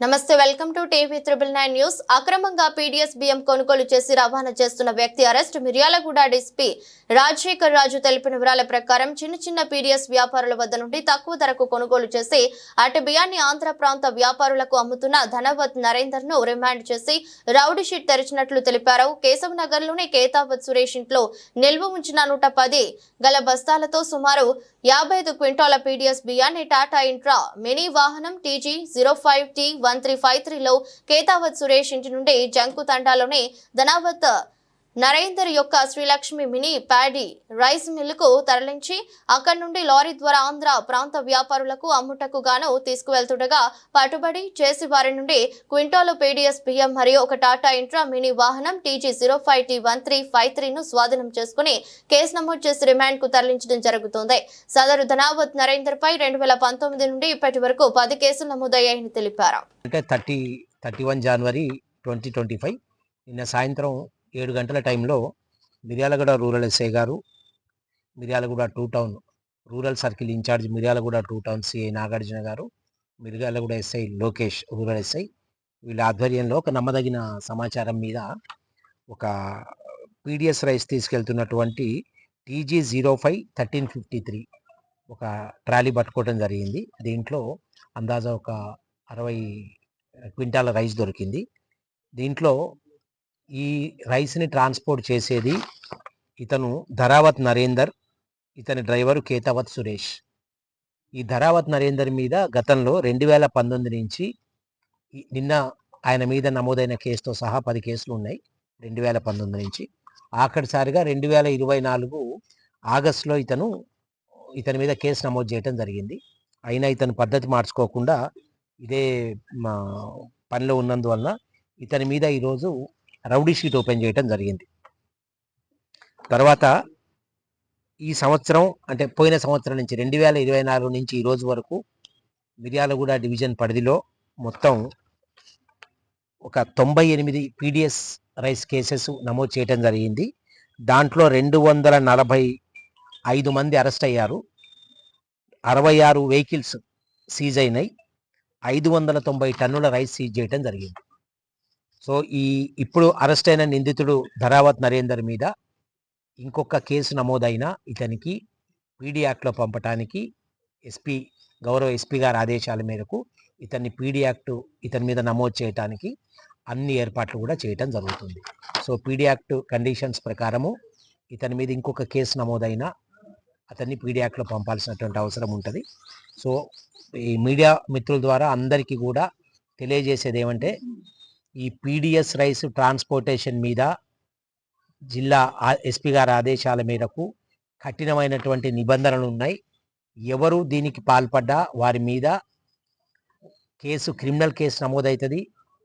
నమస్తే welcome to TV triple nine news. అక్రమంగా PDS బియ్యం కొనుగోలు చేసి రవాణా చేస్తున్న వ్యక్తి అరెస్ట్. మిర్యాలగూడ డిస్పీ రాజశేఖర్ రాజు తెలిపిన వివరాల ప్రకారం చిన్న చిన్న పీడీఎస్ వ్యాపారుల వద్ద నుండి తక్కువ ధరకు కొనుగోలు చేసి అటు బియ్యాన్ని ఆంధ్ర ప్రాంత వ్యాపారులకు అమ్ముతున్న ధనవత్ నరేందర్ను రిమాండ్ చేసి రౌడీ షీట్ తెరిచినట్లు తెలిపారు. కేశవ్ నగర్లోని కేతావత్ సురేష్ ఇంట్లో నిల్వ ఉంచిన నూట పది గల బస్తాలతో సుమారు యాభై ఐదు క్వింటాల పీడీఎస్ బియ్యాన్ని టాటా ఇంట్రా మినీ వాహనం TG zero five T one three five త్రీలో కేతావత్ సురేష్ ఇంటి నుండి జంకు తండాలోని ధనావత్ నరేందర్ యొక్క శ్రీలక్ష్మి మినీ ప్యాడీ రైస్ మిల్లుకు తరలించి అక్కడి నుండి లారీ ద్వారా ఆంధ్ర ప్రాంత వ్యాపారులకు అమ్ముటకు గాను తీసుకువెళ్తుండగా పట్టుబడి చేసి వారి నుండి క్వింటాలు పీడీఎస్ బియ్యం మరియు ఒక టాటా ఇంట్రా మినీ వాహనం TG zero five T one three five త్రీను స్వాధీనం చేసుకుని కేసు నమోదు చేసి రిమాండ్కు తరలించడం జరుగుతోంది. సదరు ధనావత్ నరేందర్ పై రెండు వేల పంతొమ్మిది నుండి ఇప్పటి వరకు పది కేసులు నమోదయ్యాయని తెలిపారు. అంటే thirty thirty one January twenty twenty five నిన్న సాయంత్రం ఏడు గంటల టైంలో మిర్యాలగూడ రూరల్ ఎస్ఐ గారు Miryalaguda two town rural circle incharge Miryalaguda two town CI Nagarjuna గారు Miryalaguda SI Lokesh rural SI వీళ్ళ ఆధ్వర్యంలో ఒక నమ్మదగిన సమాచారం మీద ఒక PDS rice తీసుకెళ్తున్నటువంటి TG zero five thirteen fifty three ఒక ట్రాలీ పట్టుకోవడం జరిగింది. దీంట్లో అందాజా ఒక అరవై క్వింటాల రైస్ దొరికింది. దీంట్లో ఈ రైస్ని ట్రాన్స్పోర్ట్ చేసేది ఇతను ధరావత్ నరేందర్ ఇతని డ్రైవరు కేతావత్ సురేష్. ఈ ధరావత్ నరేందర్ మీద గతంలో రెండు వేల పంతొమ్మిది నుంచి నిన్న ఆయన మీద నమోదైన కేసుతో సహా పది కేసులు ఉన్నాయి రెండు వేల పంతొమ్మిది నుంచి. ఆఖరిసారిగా రెండు వేల ఇరవై నాలుగు ఆగస్టులో ఇతను ఇతని మీద కేసు నమోదు చేయడం జరిగింది. అయినా ఇతను పద్ధతి మార్చుకోకుండా ఇదే మా పనిలో ఉన్నందువలన ఇతని మీద ఈరోజు రౌడీ షీట్ ఓపెన్ చేయడం జరిగింది. తర్వాత ఈ సంవత్సరం అంటే పోయిన సంవత్సరం నుంచి రెండు వేల ఇరవై నాలుగు నుంచి ఈ రోజు వరకు మిర్యాలగూడ డివిజన్ పరిధిలో మొత్తం ఒక తొంభై ఎనిమిది పీడిఎస్ రైస్ కేసెస్ నమోదు చేయడం జరిగింది. దాంట్లో రెండు వందల నలభై ఐదు మంది అరెస్ట్ అయ్యారు. అరవై ఆరు వెహికల్స్ సీజ్ అయినాయి. ఐదు వందల తొంభై టన్నుల రైస్ సీజ్ చేయడం జరిగింది. సో ఈ ఇప్పుడు అరెస్ట్ అయిన నిందితుడు ధరావత్ నరేందర్ మీద ఇంకొక కేసు నమోదైన ఇతనికి పీడీ యాక్ట్లో పంపటానికి ఎస్పీ గౌరవ ఎస్పీ గారి ఆదేశాల మేరకు ఇతన్ని పీడీ యాక్ట్ ఇతని మీద నమోదు చేయటానికి అన్ని ఏర్పాట్లు కూడా చేయటం జరుగుతుంది. సో పీడీ యాక్ట్ కండిషన్స్ ప్రకారము ఇతని మీద ఇంకొక కేసు నమోదైన అతన్ని పీడీ యాక్ట్లో పంపాల్సినటువంటి అవసరం ఉంటుంది. సో ఈ మీడియా మిత్రుల ద్వారా అందరికీ కూడా తెలియజేసేది ఏమంటే ఈ పీడిఎస్ రైస్ ట్రాన్స్పోర్టేషన్ మీద జిల్లా ఎస్పీ గారి ఆదేశాల మేరకు కఠినమైనటువంటి నిబంధనలు ఉన్నాయి. ఎవరు దీనికి పాల్పడ్డా వారి మీద కేసు క్రిమినల్ కేసు నమోదవుతుంది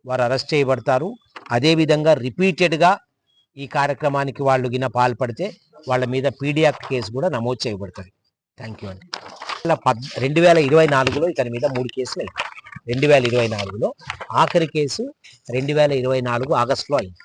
వారు అరెస్ట్ చేయబడతారు. అదేవిధంగా రిపీటెడ్గా ఈ కార్యక్రమానికి వాళ్ళు గిన పాల్పడితే వాళ్ళ మీద పీడియాక్ట్ కేసు కూడా నమోదు చేయబడుతుంది. థ్యాంక్ యూ అండి. ఇలా పద్ రెండు వేల ఇరవై నాలుగులో ఇతని మీద మూడు కేసులు అయ్యాయి రెండు వేల ఇరవై నాలుగులో ఆఖరి కేసు రెండు వేల ఇరవై నాలుగు ఆగస్టులో అయింది.